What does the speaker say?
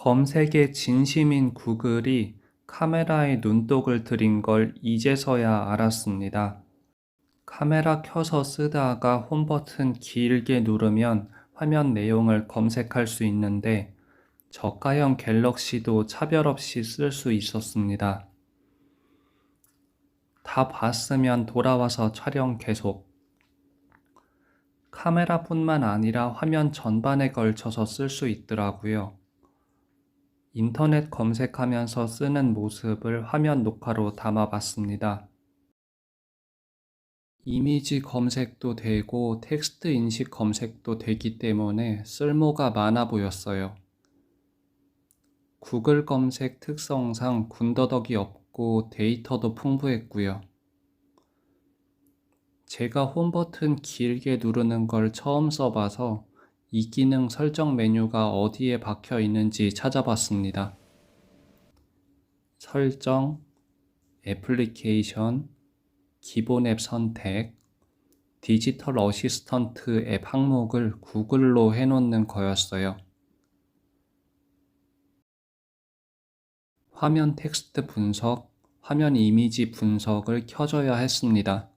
검색에 진심인 구글이 카메라에 눈독을 들인 걸 이제서야 알았습니다. 카메라 켜서 쓰다가 홈 버튼 길게 누르면 화면 내용을 검색할 수 있는데 저가형 갤럭시도 차별 없이 쓸 수 있었습니다. 다 봤으면 돌아와서 촬영 계속. 카메라뿐만 아니라 화면 전반에 걸쳐서 쓸 수 있더라고요. 인터넷 검색하면서 쓰는 모습을 화면 녹화로 담아봤습니다. 이미지 검색도 되고 텍스트 인식 검색도 되기 때문에 쓸모가 많아 보였어요. 구글 검색 특성상 군더더기 없고 데이터도 풍부했고요. 제가 홈 버튼 길게 누르는 걸 처음 써봐서 이 기능 설정 메뉴가 어디에 박혀 있는지 찾아봤습니다. 설정, 애플리케이션, 기본 앱 선택, 디지털 어시스턴트 앱 항목을 구글로 해놓는 거였어요. 화면 텍스트 분석, 화면 이미지 분석을 켜줘야 했습니다.